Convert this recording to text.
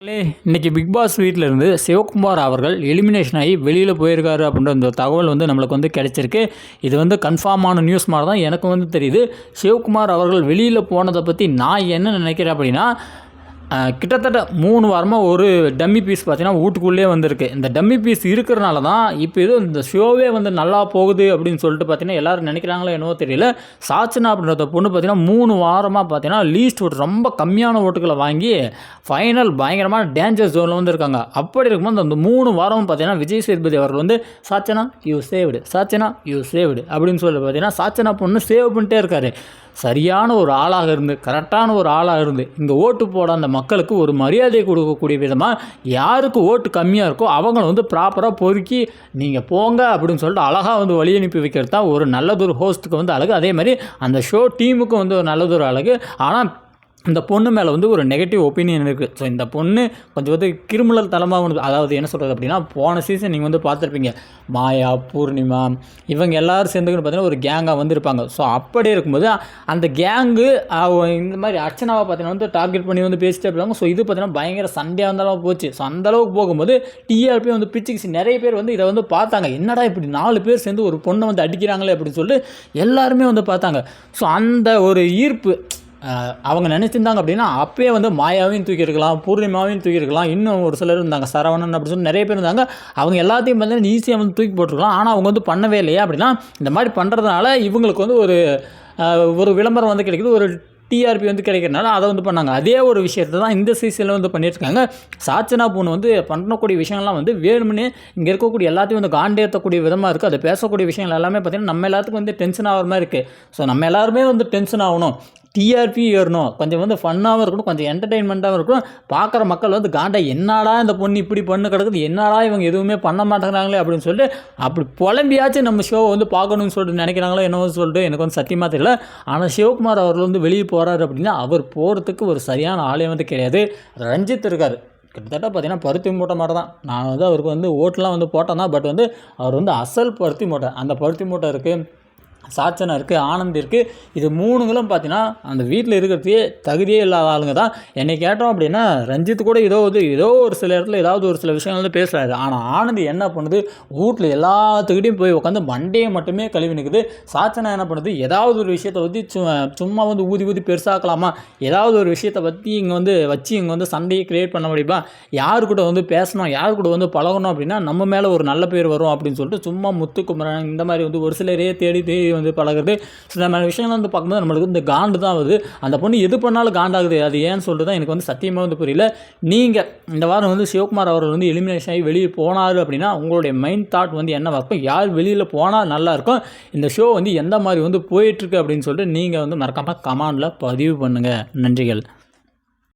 இன்னைக்கு big pass வீட்டில் இருந்து சிவகுமார் அவர்கள் எலிமினேஷன் ஆகி வெளியில் போயிருக்காரு அப்படின்ற அந்த தகவல் வந்து நம்மளுக்கு வந்து கிடைச்சிருக்கு. இது வந்து கன்ஃபார்மான நியூஸ் மாதிரி தான் எனக்கு வந்து தெரியுது. சிவகுமார் அவர்கள் வெளியில் போனதை பற்றி நான் என்ன நினைக்கிறேன் அப்படின்னா கிட்டத்தட்ட மூணு வாரமாக ஒரு டம்மி பீஸ் பார்த்தீங்கன்னா வீட்டுக்குள்ளே வந்திருக்கு. இந்த டம்மி பீஸ் இருக்கிறனால தான் இப்போ இது இந்த ஷோவே வந்து நல்லா போகுது அப்படின்னு சொல்லிட்டு பார்த்தீங்கன்னா எல்லாரும் நினைக்கிறாங்களோ என்னவோ தெரியல. சாச்சனா அப்படின்ற பொண்ணு பார்த்தீங்கன்னா மூணு வாரமாக பார்த்தீங்கன்னா லீஸ்ட் ஓட்டு ரொம்ப கம்மியான ஓட்டுகளை வாங்கி ஃபைனல் பயங்கரமான டேஞ்சர் ஜோனில் வந்து இருக்காங்க. அப்படி இருக்கும்போது அந்த மூணு வாரம் பார்த்தீங்கன்னா விஜய் சேதுபதி அவர்கள் வந்து Sachana you saved Sachana you saved அப்படின்னு சொல்லி பார்த்தீங்கன்னா சாச்சனா பொண்ணு சேவ் பண்ணிட்டே இருக்காரு. சரியான ஒரு ஆளாக இருந்து கரெக்டான ஒரு ஆளாக இருந்து இங்கே ஓட்டு போட அந்த மக்களுக்கு ஒரு மரியாதை கொடுக்கக்கூடிய விதமாக யாருக்கு ஓட்டு கம்மியாக இருக்கோ அவங்கள வந்து ப்ராப்பராக பொறுக்கி நீங்கள் போங்க அப்படின்னு சொல்லிட்டு அழகாக வந்து வழி அனுப்பி வைக்கிறது தான் ஒரு நல்லதொரு ஹோஸ்ட்டுக்கு வந்து அழகு. அதே மாதிரி அந்த ஷோ டீமுக்கும் வந்து ஒரு நல்லதொரு அழகு. ஆனால் இந்த பொண்ணு மேலே வந்து ஒரு நெகட்டிவ் ஒப்பீனியன் இருக்குது ஸோ இந்த பொண்ணு கொஞ்சம் வந்து கிருமலர் தலமாக ஒன்று அதாவது என்ன சொல்கிறது அப்படின்னா போன சீசன் நீங்கள் வந்து பார்த்துருப்பீங்க. மாயா பூர்ணிமா இவங்க எல்லாரும் சேர்ந்துக்கிட்டு பார்த்தீங்கன்னா ஒரு கேங்காக வந்திருப்பாங்க. ஸோ அப்படியே இருக்கும்போது அந்த கேங்கு இந்த மாதிரி அர்ச்சனாவை பார்த்தீங்கன்னா வந்து டார்கெட் பண்ணி வந்து பேசிட்டு இருப்பாங்க. ஸோ இது பார்த்தீங்கன்னா பயங்கர சண்டையாக இருந்தாலும் போச்சு. ஸோ அந்த அளவுக்கு போகும்போது டிஆர்பி வந்து பிச்சுக்கிச்சு. நிறைய பேர் வந்து இதை வந்து பார்த்தாங்க. என்னடா இப்படி நாலு பேர் சேர்ந்து ஒரு பொண்ணை வந்து அடிக்கிறாங்களே அப்படின்னு சொல்லிட்டு எல்லாருமே வந்து பார்த்தாங்க. ஸோ அந்த ஒரு ஈர்ப்பு அவங்க நினச்சிருந்தாங்க அப்படின்னா அப்பயே வந்து மாயாவையும் தூக்கியிருக்கலாம் பூர்ணிமாவையும் தூக்கியிருக்கலாம் இன்னும் ஒரு சிலர் இருந்தாங்க சரவணன் அப்படின்னு சொல்லி நிறைய பேர் இருந்தாங்க. அவங்க எல்லாத்தையும் பார்த்தீங்கன்னா ஈஸியாக வந்து தூக்கி போட்டிருக்கலாம். ஆனால் அவங்க வந்து பண்ணவே இல்லையா அப்படின்னா இந்த மாதிரி பண்ணுறதுனால இவங்களுக்கு வந்து ஒரு ஒரு விளம்பரம் வந்து கிடைக்குது ஒரு டிஆர்பி வந்து கிடைக்கிறனால அதை வந்து பண்ணாங்க. அதே ஒரு விஷயத்தை தான் இந்த சீசனில் வந்து பண்ணியிருக்காங்க. சாச்சனா பூன் வந்து பண்ணக்கூடிய விஷயங்கள்லாம் வந்து வேணும்னே இங்கே இருக்கக்கூடிய எல்லாத்தையும் வந்து காண்டேற்றக்கூடிய விதமாக இருக்குது அதை பேசக்கூடிய விஷயங்கள் எல்லாமே பார்த்திங்கன்னா நம்ம எல்லாத்துக்கும் வந்து டென்ஷன் ஆகிற மாதிரி இருக்குது ஸோ நம்ம எல்லாருமே வந்து டென்ஷன் ஆகணும். டிஆர்பி ஏறணும். கொஞ்சம் வந்து ஃபன்னாகவும் இருக்கணும் கொஞ்சம் என்டர்டெயின்மெண்ட்டாகவும் இருக்கணும். பார்க்குற மக்கள் வந்து காண்டா என்னடா இந்த பொண்ணு இப்படி பண்ணு கிடக்குது? என்னடா இவங்க எதுவுமே பண்ண மாட்டேங்கிறாங்களே? அப்படின்னு சொல்லிட்டு அப்படி புலம்பியாச்சும் நம்ம ஷோவை வந்து பார்க்கணும்னு சொல்லிட்டு நினைக்கிறாங்களோ என்னவோ சொல்லிட்டு எனக்கு வந்து சத்தியமாக தெரியல. ஆனால் சிவகுமார் அவர்கள் வந்து வெளியே போகிறாரு அப்படின்னா அவர் போகிறதுக்கு ஒரு சரியான ஆலயம் வந்து கிடையாது. ரஞ்சித் இருக்கார். கிட்டத்தட்ட பார்த்தீங்கன்னா பருத்தி மூட்டை மாதிரி தான். நான் வந்து அவருக்கு வந்து ஓட்டெலாம் வந்து போட்டேன் தான். பட் வந்து அவர் வந்து அசல் பருத்தி மூட்டை. அந்த பருத்தி மூட்டை இருக்குது சாச்சனா இருக்குது ஆனந்த் இருக்குது இது மூணுங்களும் பார்த்தீங்கன்னா அந்த வீட்டில் இருக்கிறதுக்கே தகுதியே இல்லாத ஆளுங்க தான். என்னை கேட்டோம் அப்படின்னா ரஞ்சித் கூட ஏதோ இது ஏதோ ஒரு சில இடத்துல ஏதாவது ஒரு சில விஷயங்கள் வந்து பேசுகிறாரு ஆனால் ஆனந்த் என்ன பண்ணுது? வீட்டில் எல்லாத்துக்கிட்டையும் போய் உட்காந்து மண்டையை மட்டுமே கழுவி நிற்குது சாச்சனா என்ன பண்ணுது? ஏதாவது ஒரு விஷயத்தை பற்றி சும்மா வந்து ஊதி ஊதி பெருசாக்கலாமா? ஏதாவது ஒரு விஷயத்தை பற்றி இங்கே வந்து வச்சு இங்கே வந்து சண்டையை க்ரியேட் பண்ண முடியுமா? யார் கூட வந்து பேசணும்? யார் கூட வந்து பழகணும் அப்படின்னா நம்ம மேலே ஒரு நல்ல பேர் வரும் அப்படின்னு சொல்லிட்டு சும்மா முத்துக்குமரன் இந்த மாதிரி வந்து ஒரு சிலரே தேடி தேடி வந்து பழகுறது. ஸோ இந்த மாதிரி விஷயங்கள் வந்து பார்க்கும்போது நம்மளுக்கு இந்த காண்டு தான் வருது. அந்த பொண்ணு எது பண்ணாலும் காண்டாகுது. அது ஏன்னு சொல்லிட்டு தான் எனக்கு வந்து சத்தியமாக வந்து புரியல. நீங்கள் இந்த வாரம் வந்து சிவகுமார் அவர்கள் வந்து எலிமினேஷன் ஆகி வெளியே போனார் அப்படின்னா உங்களுடைய மைண்ட் தாட் வந்து என்ன? இருக்கும் யார் வெளியில் போனால் நல்லாயிருக்கும் இந்த ஷோ வந்து எந்த மாதிரி வந்து போயிட்டுருக்கு அப்படின்னு சொல்லிட்டு நீங்கள் வந்து மறக்காமல் கமாண்டில் பதிவு பண்ணுங்கள் நன்றிகள்.